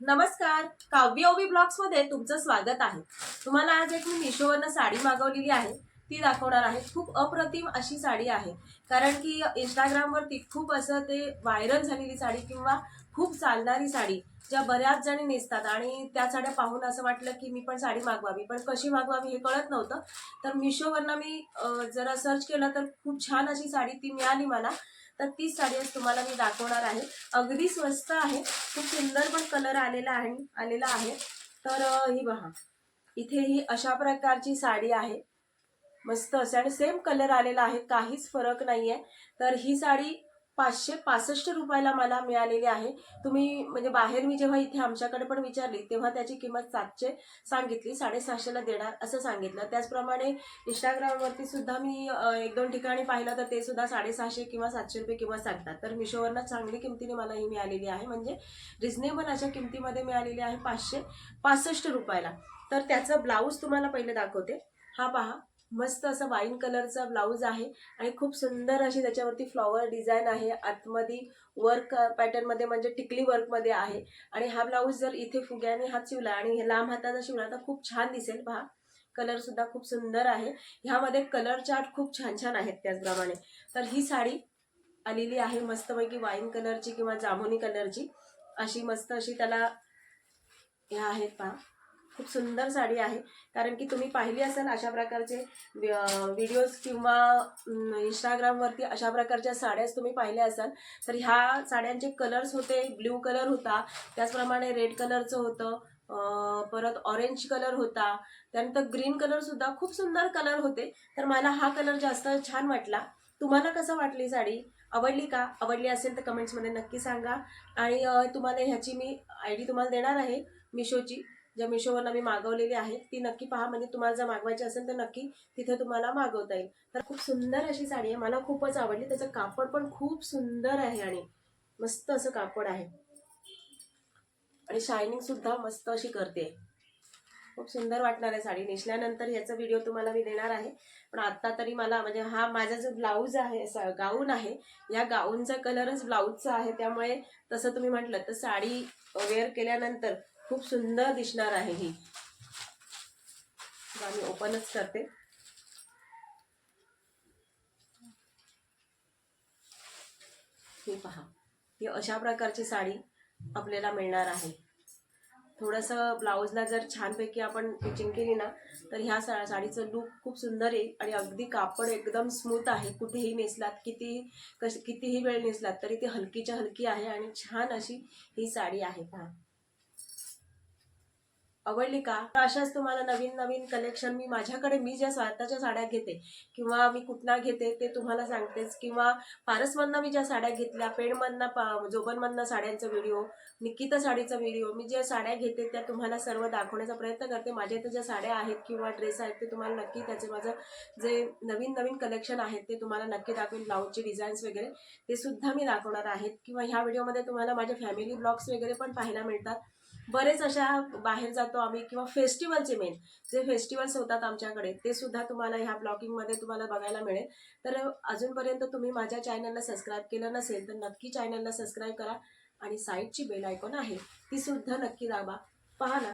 नमस्कार काव्य ओबी ब्लॉग्समध्ये तुमचं स्वागत आहे. तुम्हाला आज एक मी मिशोवरनं साडी मागवलेली आहे. ती दाखवणार आहे. खूप अप्रतिम अशी साडी आहे. कारण की इंस्टाग्रामवरती खूप असं ते व्हायरल झालेली साडी किंवा खूप चालणारी साडी ज्या बऱ्याच जणी नेसतात आणि त्या साड्या पाहून असं वाटलं की मी पण साडी मागवावी. पण कशी मागवावी हे कळत नव्हतं. तर मिशोवरनं मी जरा सर्च केलं तर खूप छान अशी साडी ती मिळाली मला. तर तीच साडी आज तुम्हाला मी दाखवणार आहे. अगदी स्वस्त आहे. खूप सुंदर पण कलर आलेला आहे आलेला आहे. तर ही बघा. इथे ही अशा प्रकारची साडी आहे. मस्त असे आणि सेम कलर आलेला आहे. काहीच फरक नाही आहे तर ही साडी पाचशे पासष्ट रुपयाला मला मिळालेली आहे. तुम्ही म्हणजे बाहेर मी जेव्हा इथे आमच्याकडे पण विचारली तेव्हा त्याची किंमत सातशे सांगितली साडेसहाशेला देणार असं सांगितलं. त्याचप्रमाणे इंस्टाग्रामवरती सुद्धा मी एक दोन ठिकाणी पाहिलं तर ते सुद्धा साडेसहाशे किंवा सातशे रुपये किंमत सांगतात. तर मिशोवरनं चांगली किमतीने मला ही मिळालेली आहे. म्हणजे रिझनेबल अशा किमतीमध्ये मिळालेली आहे पाचशे पासष्ट रुपयाला. तर त्याचं ब्लाऊज तुम्हाला पहिले दाखवते. हा पहा. मस्त असं वाईन कलरचा ब्लाऊज आहे आणि खूप सुंदर अशी त्याच्यावरती फ्लॉवर डिझाईन आहे. आतमध्ये वर्क पॅटर्नमध्ये म्हणजे टिकली वर्कमध्ये आहे. आणि हा ब्लाऊज जर इथे फुग्याने हात शिवला आणि हे लांब हाताचा शिवला तर खूप छान दिसेल पहा. कलर सुद्धा खूप सुंदर आहे. ह्यामध्ये कलर चार्ट खूप छान छान आहेत त्याचप्रमाणे. तर ही साडी आलेली आहे मस्तपैकी वाईन कलरची किंवा जांभुनी कलरची अशी मस्त अशी त्याला ह्या आहेत पहा. खूप सुंदर साडी आहे. कारण की तुम्ही पाहिली असाल अशा प्रकारचे व्हिडिओज किंवा इंस्टाग्रामवरती अशा प्रकारच्या साड्याच तुम्ही पाहिल्या असाल तर ह्या साड्यांचे कलर्स होते ब्ल्यू कलर होता त्याचप्रमाणे रेड कलरचं होतं परत ऑरेंज कलर होता त्यानंतर ग्रीन कलरसुद्धा खूप सुंदर कलर होते. तर मला हा कलर जास्त छान वाटला. तुम्हाला कसं वाटली साडी? आवडली का? आवडली असेल तर कमेंट्समध्ये नक्की सांगा. आणि तुम्हाला ह्याची मी आय डी तुम्हाला देणार आहे मिशोची ज्या मिशोवरनं मी मागवलेली आहे ती नक्की पहा. म्हणजे तुम्हाला जर मागवायची असेल तर नक्की तिथे तुम्हाला मागवता येईल. तर खूप सुंदर अशी साडी आहे. मला खूपच आवडली. त्याचं कापड पण खूप सुंदर आहे आणि मस्त असं कापड आहे. आणि शायनिंग सुद्धा मस्त अशी करते. खूप सुंदर वाटणार आहे साडी. नेसल्यानंतर याचा व्हिडिओ तुम्हाला मी देणार आहे. पण आत्ता तरी मला म्हणजे हा माझा जो ब्लाऊज आहे गाऊन आहे या गाऊनचा कलरच ब्लाऊजचा आहे. त्यामुळे तसं तुम्ही म्हटलं तर साडी वेअर केल्यानंतर खूप सुंदर दिसणार आहे ही. मी ओपनच करते. हे पहा ही अशा प्रकारची साडी आपल्याला मिळणार आहे. थोडंसं ब्लाऊजला जर छानपैकी आपण फिचिंग केली ना तर ह्या सा साडीचं लुक खूप सुंदर येईल आणि अगदी कापड एकदम स्मूथ आहे. कुठेही नेसलात किती कश कितीही वेळ नेसलात तरी ती हलकीच्या हलकी आहे आणि छान अशी ही साडी आहे. पहा. आवडली का? तर अशाच तुम्हाला नवीन नवीन कलेक्शन मी माझ्याकडे मी ज्या स्वतःच्या साड्या घेते किंवा मी कुठला घेते ते तुम्हाला सांगतेच. किंवा पारसमधनं मी ज्या साड्या घेतल्या पेडमधनं पा जोबनमधनं साड्यांचा व्हिडिओ निकिता साडीचा व्हिडिओ मी ज्या साड्या घेते त्या तुम्हाला सर्व दाखवण्याचा प्रयत्न करते. माझ्या इथे ज्या साड्या आहेत किंवा ड्रेस आहेत ते तुम्हाला नक्की त्याचे माझं जे नवीन नवीन कलेक्शन आहेत ते तुम्हाला नक्की दाखवेल ब्लाऊजचे डिझाईन्स वगैरे ते सुद्धा मी दाखवणार आहेत. किंवा ह्या व्हिडिओमध्ये तुम्हाला माझ्या फॅमिली ब्लॉग्स वगैरे पण पाहायला मिळतात. बरेच अशा बाहेर जातो आम्ही किंवा फेस्टिवलचे मेन जे फेस्टिवल्स होतात आमच्याकडे ते सुद्धा तुम्हाला ह्या ब्लॉगिंगमध्ये तुम्हाला बघायला मिळेल. तर अजूनपर्यंत तुम्ही माझ्या चॅनलला सबस्क्राईब केलं नसेल तर नक्की चॅनलला सबस्क्राईब करा आणि साईडची बेल आयकॉन आहे ती सुद्धा नक्की दाबा. पहा ना.